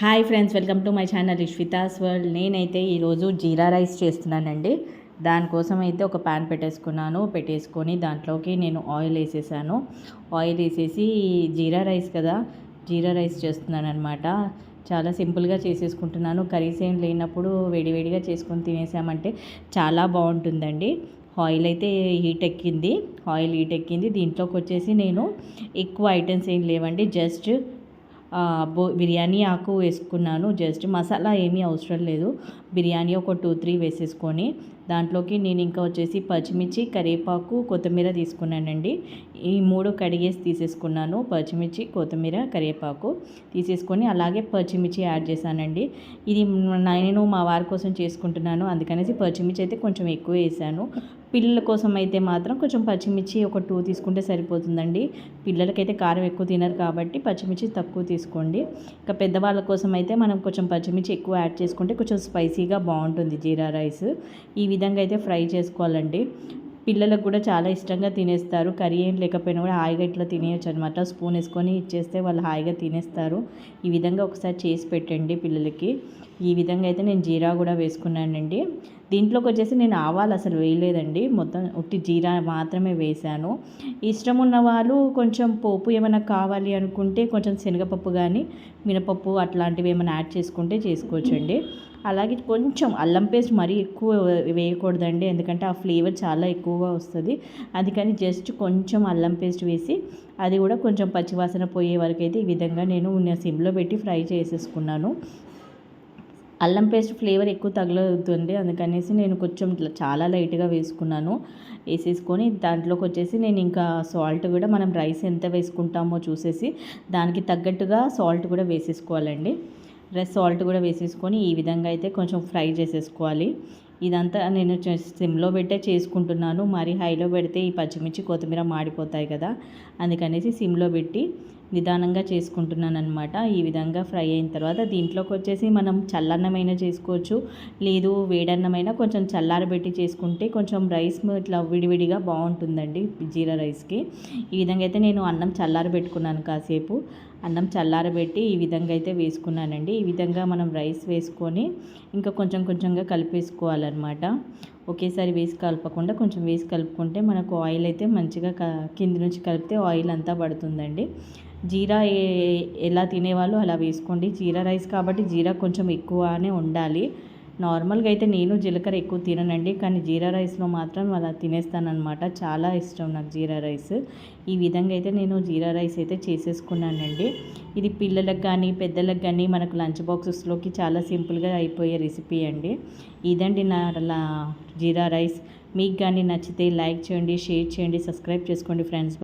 Hi friends welcome to my channel Ishvita's world. నేనైతే ఈరోజు జీరా rice చేస్తున్నానండి. దానికోసం అయితే ఒక ప్యాన్ పెట్టేసుకున్నాను. పెట్టేసుకొని దాంట్లోకి నేను ఆయిల్ వేసేసాను. ఆయిల్ వేసేసి జీరా రైస్ కదా జీరా రైస్ చేస్తున్నాను అనమాట చాలా సింపుల్గా చేసేసుకుంటున్నాను. కర్రీస్ ఏం లేనప్పుడు వేడివేడిగా చేసుకొని తినేసామంటే చాలా బాగుంటుందండి. ఆయిల్ అయితే హీట్ ఎక్కింది. ఆయిల్ హీట్ ఎక్కింది. దీంట్లోకి వచ్చేసి నేను ఎక్కువ ఐటమ్స్ ఏం లేవండి. జస్ట్ బో బిర్యానీ ఆకు వేసుకున్నాను. జస్ట్ మసాలా ఏమీ అవసరం లేదు. బిర్యానీ ఒక టూ త్రీ వేసేసుకొని దాంట్లోకి నేను ఇంకా వచ్చేసి పచ్చిమిర్చి కరివేపాకు కొత్తిమీర తీసుకున్నానండి. ఈ మూడు కడిగేసి తీసేసుకున్నాను. పచ్చిమిర్చి కొత్తిమీర కరివేపాకు తీసేసుకొని అలాగే పచ్చిమిర్చి యాడ్ చేశానండి. ఇది నేను మా వారి కోసం చేసుకుంటున్నాను. అందుకనేసి పచ్చిమిర్చి అయితే కొంచెం ఎక్కువ వేసాను. పిల్లల కోసం అయితే మాత్రం కొంచెం పచ్చిమిర్చి ఒక టూ తీసుకుంటే సరిపోతుందండి. పిల్లలకైతే కారం ఎక్కువ తినరు కాబట్టి పచ్చిమిర్చి తక్కువ తీసుకోండి. ఇంకా పెద్దవాళ్ళ కోసం అయితే మనం కొంచెం పచ్చిమిర్చి ఎక్కువ యాడ్ చేసుకుంటే కొంచెం స్పైసీగా బాగుంటుంది జీరా రైస్. ఈ విధంగా అయితే ఫ్రై చేసుకోవాలండి. పిల్లలకు కూడా చాలా ఇష్టంగా తినేస్తారు. కర్రీ ఏం లేకపోయినా కూడా హాయిగా ఇట్లా తినేయచ్చు అనమాట స్పూన్ వేసుకొని ఇచ్చేస్తే వాళ్ళు హాయిగా తినేస్తారు. ఈ విధంగా ఒకసారి చేసి పెట్టండి పిల్లలకి. ఈ విధంగా అయితే నేను జీరా కూడా వేసుకున్నానండి. దీంట్లోకి వచ్చేసి నేను ఆవాలు అసలు వేయలేదండి. మొత్తం ఉట్టి జీరా మాత్రమే వేశాను. ఇష్టం ఉన్న వాళ్ళు కొంచెం పోపు ఏమైనా కావాలి అనుకుంటే కొంచెం శనగపప్పు కానీ మినపప్పు అట్లాంటివి ఏమైనా యాడ్ చేసుకుంటే చేసుకోవచ్చండి. అలాగే కొంచెం అల్లం పేస్ట్ మరీ ఎక్కువ వేయకూడదండి ఎందుకంటే ఆ ఫ్లేవర్ చాలా ఎక్కువగా వస్తుంది. అందుకని జస్ట్ కొంచెం అల్లం పేస్ట్ వేసి అది కూడా కొంచెం పచ్చివాసన పోయే వరకు అయితే ఈ విధంగా నేను సిమ్లో పెట్టి ఫ్రై చేసేసుకున్నాను. అల్లం పేస్ట్ ఫ్లేవర్ ఎక్కువ తగలవుతుంది అందుకనేసి నేను కొంచెం చాలా లైట్గా వేసుకున్నాను. వేసేసుకొని దాంట్లోకి వచ్చేసి నేను ఇంకా సాల్ట్ కూడా మనం రైస్ ఎంత వేసుకుంటామో చూసేసి దానికి తగ్గట్టుగా సాల్ట్ కూడా వేసేసుకోవాలండి. రెస్ సాల్ట్ కూడా వేసేసుకొని ఈ విధంగా అయితే కొంచెం ఫ్రై చేసేసుకోవాలి. ఇదంతా నేను సిమ్లో పెట్టే చేసుకుంటున్నాను. మరి హైలో పెడితే ఈ పచ్చిమిర్చి కొత్తిమీర మాడిపోతాయి కదా. అందుకనేసి సిమ్లో పెట్టి నిదానంగా చేసుకుంటున్నాను అనమాట ఈ విధంగా ఫ్రై అయిన తర్వాత దీంట్లోకి వచ్చేసి మనం చల్లన్నమైనా చేసుకోవచ్చు. లేదు వేడన్నమైనా కొంచెం చల్లారబెట్టి చేసుకుంటే కొంచెం రైస్ ఇట్లా విడివిడిగా బాగుంటుందండి జీరా రైస్కి. ఈ విధంగా అయితే నేను అన్నం చల్లారబెట్టుకున్నాను కాసేపు. అన్నం చల్లారబెట్టి ఈ విధంగా అయితే వేసుకున్నానండి. ఈ విధంగా మనం రైస్ వేసుకొని ఇంకా కొంచెం కొంచెంగా కలిపేసుకోవాలన్నమాట. ఒకేసారి వేసి కలపకుండా కొంచెం వేసి కలుపుకుంటే మనకు ఆయిల్ అయితే మంచిగా కింది నుంచి కలిపితే ఆయిల్ అంతా పడుతుందండి. జీరా ఎలా తినేవాళ్ళు అలా వేసుకోండి. జీరా రైస్ కాబట్టి జీరా కొంచెం ఎక్కువనే ఉండాలి. నార్మల్గా అయితే నేను జీలకర్ర ఎక్కువ తిననండి కానీ జీరా రైస్లో మాత్రం అలా తినేస్తానమాట చాలా ఇష్టం నాకు జీరా రైస్. ఈ విధంగా అయితే నేను జీరా రైస్ అయితే చేసేసుకున్నానండి. ఇది పిల్లలకు కానీ పెద్దలకు కానీ మనకు లంచ్ బాక్సెస్లోకి చాలా సింపుల్గా అయిపోయే రెసిపీ అండి. ఇదండి నా జీరా రైస్. మీకు కానీ నచ్చితే లైక్ చేయండి షేర్ చేయండి సబ్స్క్రైబ్ చేసుకోండి ఫ్రెండ్స్.